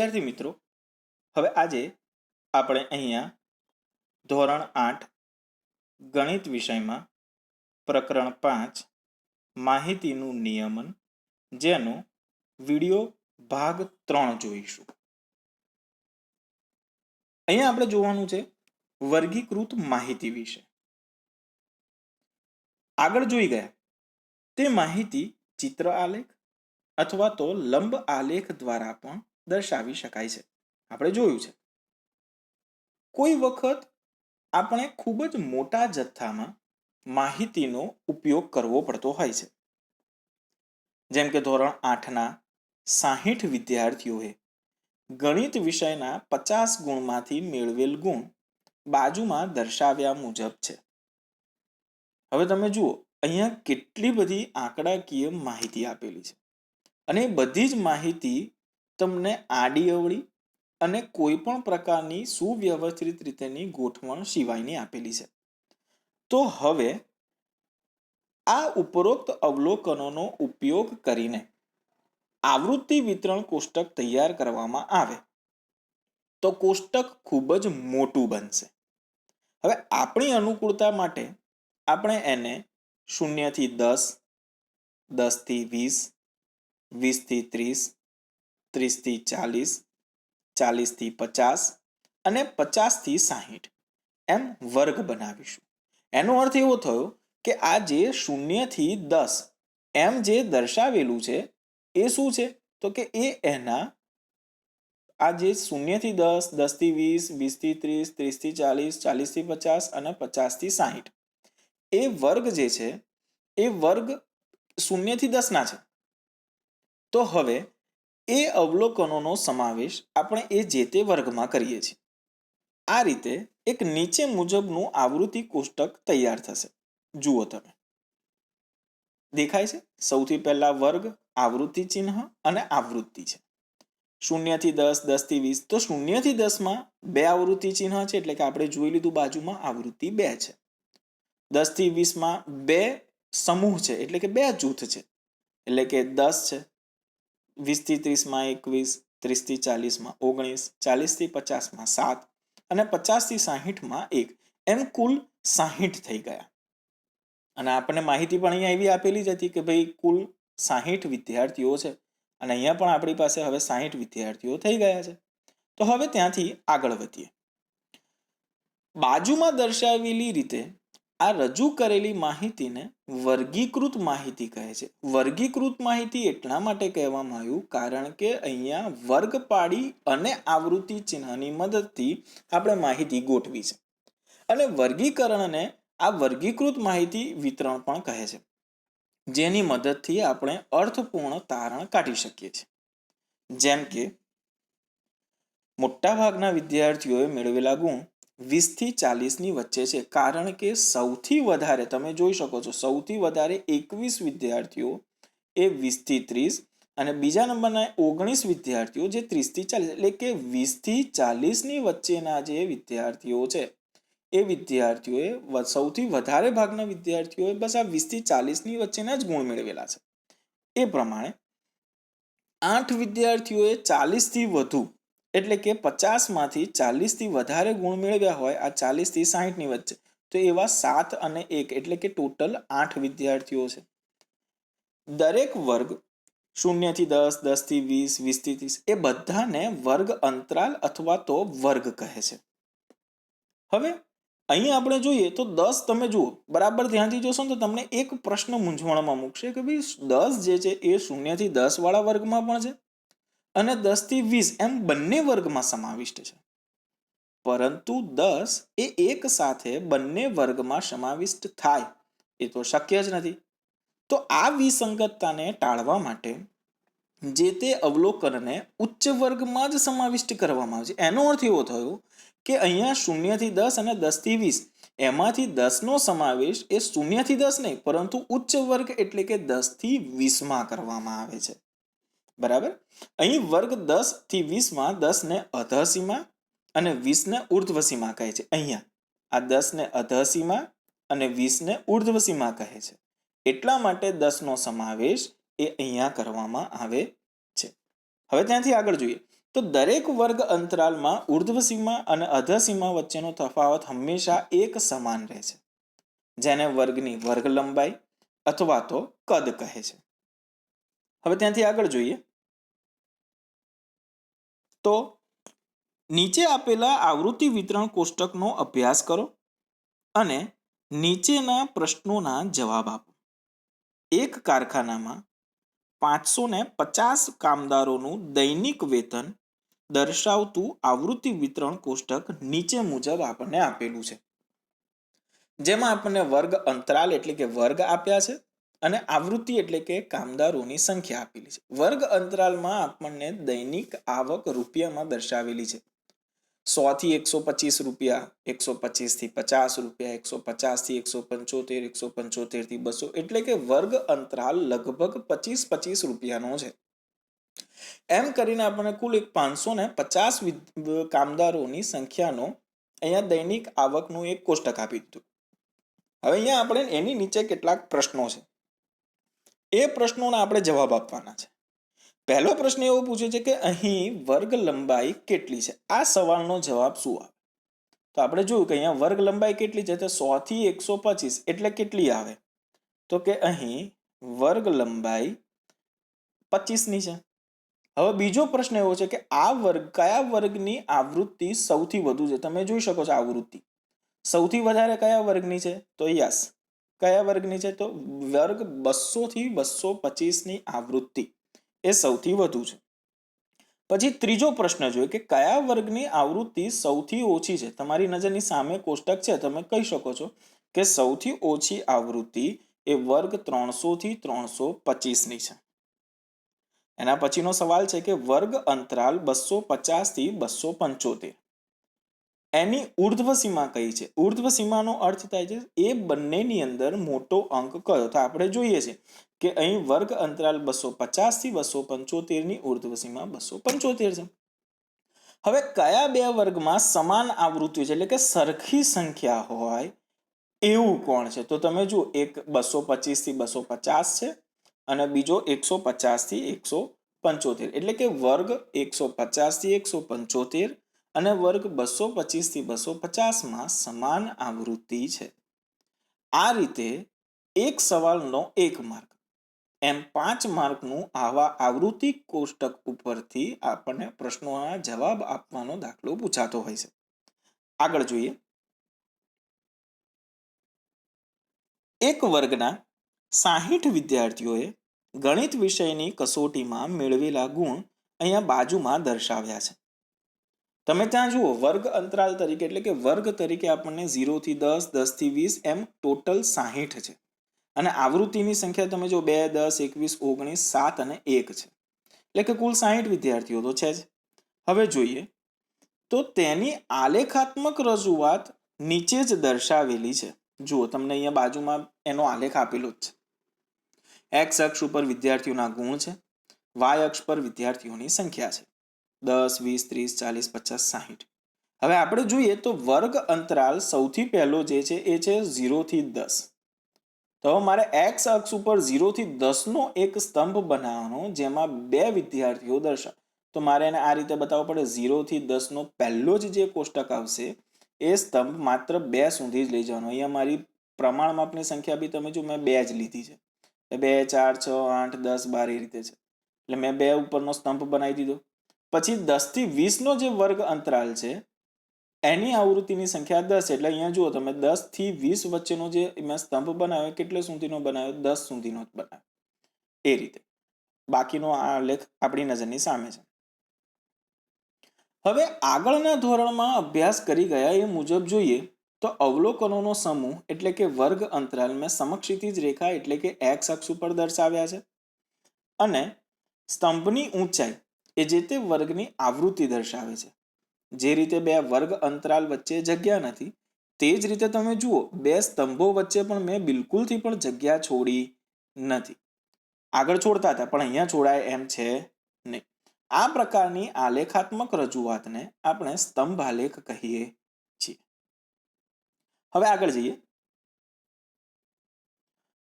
વિદ્યાર્થી મિત્રો, હવે આજે આપણે અહીંયા ધોરણ આઠ ગણિત વિષયમાં પ્રકરણ પાંચ માહિતીનું નિયમન, જેનો વિડિયો ભાગ ત્રણ જોઈશું. અહીંયા આપણે જોવાનું છે વર્ગીકૃત માહિતી વિશે. આગળ જોઈ ગયા. તે માહિતી ચિત્ર આલેખ અથવા તો લંબ આલેખ દ્વારા પણ દર્શાવી શકાય છે. આપણે જોયું છે. કોઈ વખત આપણે ખૂબ જ મોટા જથ્થામાં માહિતીનો ઉપયોગ કરવો પડતો હોય છે. જેમ કે ધોરણ આઠના સાહીઠ વિદ્યાર્થીઓએ ગણિત વિષયના પચાસ ગુણમાંથી મેળવેલ ગુણ બાજુમાં દર્શાવ્યા મુજબ છે. હવે તમે જુઓ, અહીંયા કેટલી બધી આંકડાકીય માહિતી આપેલી છે. અને બધી જ માહિતી તમને આડી અવળી અને કોઈ પણ પ્રકારની સુવ્યવસ્થિત રીતેની ગોઠવણ સિવાયની આપેલી છે. તો હવે આ ઉપરોક્ત અવલોકનોનો ઉપયોગ કરીને આવૃત્તિ વિતરણ કોષ્ટક તૈયાર કરવામાં આવે. તો કોષ્ટક ખૂબ જ મોટું બનશે. હવે આપણી અનુકૂળતા માટે આપણે એને શૂન્યથી દસ દસથી વીસ વીસથી ત્રીસ ત્રીસથી ચાલીસ, ચાલીસથી પચાસ અને પચાસથી સાહીઠ એમ વર્ગ બનાવીશું. એનો અર્થ એવો થયો કે આ જે શૂન્યથી દસ એમ જે દર્શાવેલું છે, એ શું છે? તો કે એ એના આ જે શૂન્યથી દસ, દસથી વીસ, વીસથી ત્રીસ, ત્રીસથી ચાલીસ, ચાલીસથી પચાસ અને પચાસથી સાહીઠ એ વર્ગ જે છે, એ વર્ગ શૂન્યથી દસના છે. તો હવે એ અવલોકનોનો સમાવેશ આપણે એ જે તે વર્ગમાં કરીએ છીએ. આ રીતે એક નીચે મુજબનું આવૃત્તિ કોષ્ટક તૈયાર થશે. જુઓ તમે. દેખાય છે? સૌથી પહેલા વર્ગ, આવૃત્તિ ચિહ્ન અને આવૃત્તિ છે. શૂન્યથી દસ, દસથી વીસ. તો શૂન્યથી દસમાં બે આવૃત્તિ ચિહ્ન છે એટલે કે આપણે જોઈ લીધું બાજુમાં આવૃત્તિ બે છે. દસથી વીસમાં બે સમૂહ છે એટલે કે બે જૂથ છે. એટલે કે દસ છે. વીસથી ત્રીસમાં એકવીસ, ત્રીસથી ચાલીસમાં ઓગણીસ, ચાલીસથી પચાસમાં સાત અને પચાસથી સાહીઠમાં એક. એમ કુલ સાહીઠ થઈ ગયા. અને આપણને માહિતી પણ અહીંયા એવી આપેલી જ હતી કે ભાઈ કુલ સાહીઠ વિદ્યાર્થીઓ છે. અને અહીંયા પણ આપણી પાસે હવે સાહીઠ વિદ્યાર્થીઓ થઈ ગયા છે. તો હવે ત્યાંથી આગળ વધીએ. બાજુમાં દર્શાવેલી રીતે આ રજૂ કરેલી માહિતીને વર્ગીકૃત માહિતી કહે છે. વર્ગીકૃત માહિતી એટલા માટે કહેવામાં આવ્યું કારણ કે અહીંયા વર્ગ પાડી અને આવૃત્તિ ચિહ્નની મદદથી આપણે માહિતી ગોઠવી છે. અને વર્ગીકરણને આ વર્ગીકૃત માહિતી વિતરણ પણ કહે છે. જેની મદદથી આપણે અર્થપૂર્ણ તારણ કાઢી શકીએ છીએ. જેમ કે, મોટાભાગના વિદ્યાર્થીઓએ મેળવેલા ગુણ વીસથી ચાલીસની વચ્ચે છે. કારણ કે સૌથી વધારે, તમે જોઈ શકો છો, સૌથી વધારે એકવીસ વિદ્યાર્થીઓ એ વીસથી ત્રીસ અને બીજા નંબરના ઓગણીસ વિદ્યાર્થીઓ જે ત્રીસથી ચાલીસ, એટલે કે વીસથી ચાલીસની વચ્ચેના જે વિદ્યાર્થીઓ છે, એ વિદ્યાર્થીઓએ સૌથી વધારે ભાગના વિદ્યાર્થીઓએ બસ આ વીસથી ચાલીસની વચ્ચેના જ ગુણ મેળવેલા છે. એ પ્રમાણે આઠ વિદ્યાર્થીઓએ ચાલીસથી વધુ એટલે કે પચાસમાંથી ચાલીસથી વધારે ગુણ મેળવ્યા હોય, આ ચાલીસથી સાહીઠની વચ્ચે. તો એવા સાત અને એક એટલે કે ટોટલ આઠ વિદ્યાર્થીઓ છે. દરેક વર્ગ શૂન્યથી દસ, દસથી વીસ, વીસથી ત્રીસ એ બધાને વર્ગ અંતરાલ અથવા તો વર્ગ કહે છે. હવે અહીં આપણે જોઈએ તો દસ તમે જુઓ, બરાબર ધ્યાનથી જોશો તો તમને એક પ્રશ્ન મૂંઝવણમાં મૂકશે કે ભાઈ દસ જે છે એ શૂન્યથી દસ વાળા વર્ગમાં પણ છે. અને દસથી વીસ એમ બંને વર્ગમાં સમાવિષ્ટ છે. પરંતુ દસ એ એક સાથે બંને વર્ગમાં સમાવિષ્ટ થાય એ તો શક્ય જ નથી. તો આ વિસંગતતાને ટાળવા માટે જે તે અવલોકનને ઉચ્ચ વર્ગમાં જ સમાવિષ્ટ કરવામાં આવે છે. એનો અર્થ એવો થયો કે અહીંયા શૂન્યથી દસ અને દસથી વીસ, એમાંથી દસનો સમાવેશ એ શૂન્યથી દસ નહીં, પરંતુ ઉચ્ચ વર્ગ એટલે કે દસથી વીસમાં કરવામાં આવે છે. બરાબર? અહીં વર્ગ દસથી વીસમાં દસને અધસીમા અને વીસને ઉર્ધ્વસીમા કહે છે. અહીંયા આ દસને અધસીમા અને વીસને ઉર્ધ્વસીમા કહે છે. એટલા માટે દસનો સમાવેશ એ અહીંયા કરવામાં આવે છે. હવે ત્યાંથી આગળ જોઈએ. તો દરેક વર્ગ અંતરાલમાં ઉર્ધ્વ સીમા અને અધસીમા વચ્ચેનો તફાવત હંમેશા એક સમાન રહે છે. જેને વર્ગની વર્ગ લંબાઈ અથવા તો કદ કહે છે. હવે ત્યાંથી આગળ જોઈએ. તો નીચે આપેલા આવૃત્તિ વિતરણ કોષ્ટકનો અભ્યાસ કરો અને નીચેના પ્રશ્નોના જવાબ આપો. એક કારખાનામાં પાંચસો ને પચાસ કામદારોનું દૈનિક વેતન દર્શાવતું આવૃત્તિ વિતરણ કોષ્ટક નીચે મુજબ આપણને આપેલું છે. જેમાં આપણને વર્ગ અંતરાલ એટલે કે વર્ગ આપ્યા છે. અને આવૃત્તિ એટલે કે કામદારોની સંખ્યા આપેલી છે. વર્ગ અંતરાલમાં આપણને દૈનિક આવક રૂપિયામાં દર્શાવેલી છે. સો થી એકસો પચીસ રૂપિયા, એકસો પચીસથી પચાસ રૂપિયા, એકસો પચાસથી એકસો પંચોતેર એકસો પંચોતેરથી બસો એટલે કે વર્ગ અંતરાલ લગભગ પચીસ પચીસ રૂપિયાનો છે. એમ કરીને આપણને કુલ એક પાંચસો ને પચાસ કામદારોની સંખ્યાનો અહીંયા દૈનિક આવકનું એક કોષ્ટક આપી દીધું. હવે અહીંયા આપણે એની નીચે કેટલાક પ્રશ્નો છે. એ પ્રશ્નોના આપણે જવાબ આપવાના છે. પહેલો પ્રશ્ન એવો પૂછે છે કે અહીં વર્ગ લંબાઈ કેટલી છે? આ સવાલનો જવાબ શું આવે? તો આપણે જોયું કે અહીંયા વર્ગ લંબાઈ કેટલી છે? તો સો થી એકસો પચીસ એટલે કેટલી આવે? તો કે અહીં વર્ગ લંબાઈ પચીસની છે. હવે બીજો પ્રશ્ન એવો છે કે આ વર્ગ કયા વર્ગની આવૃત્તિ સૌથી વધુ છે? તમે જોઈ શકો છો આવૃત્તિ. સૌથી વધારે કયા વર્ગની છે? તો યસ. કયા વર્ગની છે તો વર્ગ બસો થી બસો પચીસની આવૃત્તિ એ સૌથી વધુ છે. પછી ત્રીજો પ્રશ્ન જોઈએ કે કયા વર્ગની આવૃત્તિ સૌથી ઓછી છે? તમારી નજરની સામે કોષ્ટક છે, તમે કહી શકો છો કે સૌથી ઓછી આવૃત્તિ એ વર્ગ ત્રણસો થી ત્રણસો પચીસની છે. એના પછીનો સવાલ છે કે વર્ગ અંતરાલ બસો પચાસથી બસો પંચોતેર. એની ઉર્ધ્વ સીમા કઈ છે? ઉર્ધ્વ સીમાનો અર્થ થાય છે એ બંનેની અંદર મોટો અંક કયો? તો આપણે જોઈએ છે કે અહીં વર્ગ અંતરાલ બસો પચાસથી બસો પંચોતેરની ઉર્ધ્વ સીમા બસો પંચોતેર છે. હવે કયા બે વર્ગમાં સમાન આવૃત્તિ છે? એટલે કે સરખી સંખ્યા હોય એવું કોણ છે? તો તમે જુઓ, એક બસો પચીસથી બસો પચાસ છે અને બીજો એકસો પચાસથી એકસો પંચોતેર. એટલે કે વર્ગ એકસો પચાસથી એકસો પંચોતેર અને વર્ગ બસો પચીસથી બસો પચાસમાં સમાન આવૃત્તિ છે. આ રીતે એક સવાલનો એક માર્ક, એમ પાંચ માર્કનું આવા આવૃત્તિ કોષ્ટક ઉપરથી આપણને પ્રશ્નોના જવાબ આપવાનો દાખલો પૂછાતો હોય છે. આગળ જોઈએ. એક વર્ગના સાહીઠ વિદ્યાર્થીઓએ ગણિત વિષયની કસોટીમાં મેળવેલા ગુણ અહીંયા બાજુમાં દર્શાવ્યા છે. તમે ત્યાં જુઓ, વર્ગ અંતરાલ તરીકે એટલે કે વર્ગ તરીકે આપણને ઝીરો થી દસ દસથી વીસ એમ ટોટલ સાહીઠ છે. અને આવૃત્તિની સંખ્યા તમે જો બે, દસ, એકવીસ, ઓગણીસ, સાત અને એક છે. એટલે કે કુલ સાહીઠ વિદ્યાર્થીઓ તો છે જ. હવે જોઈએ. તો તેની આલેખાત્મક રજૂઆત નીચે જ દર્શાવેલી છે. જુઓ, તમને અહીંયા બાજુમાં એનો આલેખ આપેલો જ છે. એક્સ અક્ષ ઉપર વિદ્યાર્થીઓના ગુણ છે. વાય અક્ષ પર વિદ્યાર્થીઓની સંખ્યા છે. દસ, વીસ, ત્રીસ, ચાલીસ, પચાસ, સાહીઠ. હવે આપણે જોઈએ તો વર્ગ અંતરાલ સૌથી પહેલો જે છે એ છે ઝીરોથી દસ. તો મારે એક્સ અક્ષ ઉપર ઝીરોથી દસનો એક સ્તંભ બનાવવાનો, જેમાં બે વિદ્યાર્થીઓ દર્શાવ. તો મારે એને આ રીતે બતાવવો પડે ઝીરોથી દસનો પહેલો જ જે કોષ્ટક આવશે, એ સ્તંભ માત્ર બે સુધી જ લઈ જવાનો. અહીંયા મારી પ્રમાણ માપની સંખ્યા બી તમે જો મેં બે જ લીધી છે. બે, ચાર, છ, આઠ, દસ, બાર એ રીતે છે. એટલે મેં બે ઉપરનો સ્તંભ બનાવી દીધો. પછી દસથી વીસનો જે વર્ગ અંતરાલ છે, એની આવૃત્તિની સંખ્યા દસ. એટલે અહીંયા જુઓ તમે દસથી વીસ વચ્ચેનો જે મેં સ્તંભ બનાવ્યો, કેટલે સુધીનો બનાવ્યો? દસ સુધીનો જ બનાવ્યો. એ રીતે. બાકીનો આ લેખ આપણી નજરની સામે છે. હવે આગળના ધોરણમાં અભ્યાસ કરી ગયા એ મુજબ જોઈએ તો અવલોકનોનો સમૂહ એટલે કે વર્ગ અંતરાલ મેં સમક્ષિતિજ રેખા એટલે કે એક્સ અક્ષ ઉપર દર્શાવ્યા છે. અને સ્તંભની ઊંચાઈ એ જે તે વર્ગની આવૃત્તિ દર્શાવે છે. જે રીતે બે વર્ગ અંતરાલ વચ્ચે જગ્યા નથી, તે જ રીતે તમે જુઓ, બે સ્તંભો વચ્ચે પણ મેં બિલકુલથી પણ જગ્યા છોડી નથી. આગળ છોડતા હતા, પણ અહીંયા છોડાય એમ છે નહીં. આ પ્રકારની આલેખાત્મક રજૂઆતને આપણે સ્તંભ આલેખ કહીએ છીએ. હવે આગળ જઈએ.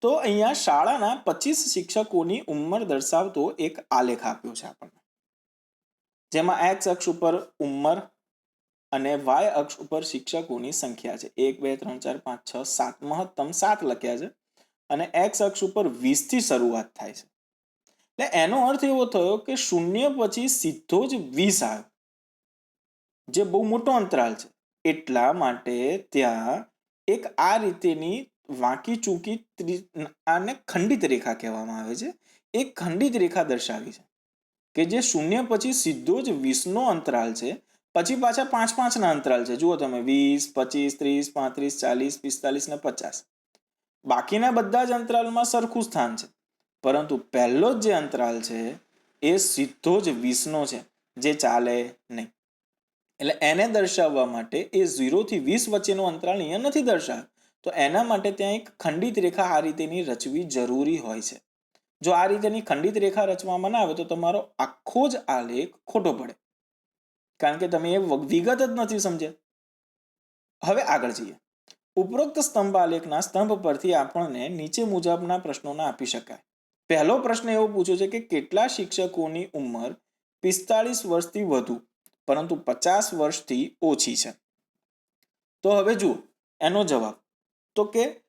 તો અહીંયા શાળાના પચીસ શિક્ષકોની ઉંમર દર્શાવતો એક આલેખ આપ્યો છે આપણને. જેમાં એક્સ અક્ષ ઉપર ઉંમર અને વાય અક્ષ ઉપર શિક્ષકોની સંખ્યા છે. એક, બે, ત્રણ, ચાર, પાંચ, છ, સાત, મહત્તમ સાત લખ્યા છે અને એક્સ અક્ષ ઉપર વીસથી શરૂઆત થાય છે. એટલે એનો અર્થ એવો થયો કે શૂન્ય પછી સીધો જ વીસ આવ્યો જે બહુ મોટો અંતરાલ છે. એટલા માટે ત્યાં એક આ રીતેની વાંકી ચૂકી આને ખંડિત રેખા કહેવામાં આવે છે. એક ખંડિત રેખા દર્શાવી છે. કે જે શૂન્ય પછી સીધો જ વીસનો અંતરાલ છે, પછી પાછા પાંચ પાંચના અંતરાલ છે. જુઓ તમે, વીસ, પચીસ, ત્રીસ, પાંત્રીસ, ચાલીસ, પિસ્તાલીસ ને પચાસ. બાકીના બધા જ અંતરાલમાં સરખું સ્થાન છે. પરંતુ પહેલો જ જે અંતરાલ છે, એ સીધો જ વીસનો છે, જે ચાલે નહીં. એટલે એને દર્શાવવા માટે એ ઝીરોથી વીસ વચ્ચેનો અંતરાલ અહીંયા નથી દર્શાવ્યો. તો એના માટે ત્યાં એક ખંડિત રેખા આ રીતેની રચવી જરૂરી હોય છે. જો આ રીતેની ખંડિત રેખા રચવામાં ના આવે તો તમારો આખો જ આલેખ ખોટો પડે. કારણ કે તમે એ વિગત જ નથી સમજ્યા. હવે આગળ જઈએ. ઉપરોક્ત સ્તંભ આલેખના સ્તંભ પરથી આપણને નીચે મુજબના પ્રશ્નોના આપી શકાય. પહેલો પ્રશ્ન એવો પૂછ્યો છે કે કેટલા શિક્ષકોની ઉંમર પિસ્તાળીસ વર્ષથી વધુ, પરંતુ પચાસ વર્ષથી ઓછી છે? તો હવે જુઓ, એનો જવાબ. તો કે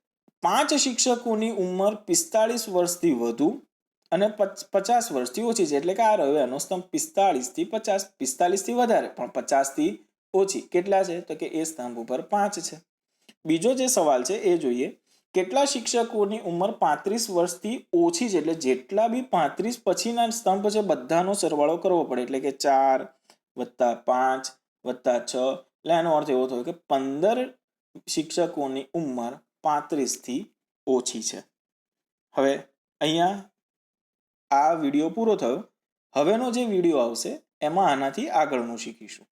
પાંચ શિક્ષકોની ઉંમર પિસ્તાળીસ વર્ષથી વધુ અને પચ- પચાસ વર્ષથી ઓછી છે. એટલે કે આ રહ્યો એનો સ્તંભ પિસ્તાળીસથી પચાસ, પિસ્તાળીસથી વધારે, પણ પચાસથી ઓછી. કેટલા છે? તો કે એ સ્તંભ ઉપર પાંચ છે. બીજો જે સવાલ છે, એ જોઈએ. કેટલા શિક્ષકોની ઉંમર પાંત્રીસ વર્ષથી ઓછી છે? એટલે જેટલા બી પાંત્રીસ પછીના સ્તંભ છે, બધાનો સરવાળો કરવો પડે. એટલે કે ચાર વત્તા પાંચ વત્તા છ. એટલે એનો અર્થ એવો થયો કે પંદર શિક્ષકોની ઉંમર પાંત્રીસથી ઓછી છે. હવે અહીંયા આ વીડિયો પૂરો થયો. હવેનો જે વીડિયો આવશે, એમાં આનાથી આગળનું શીખીશું.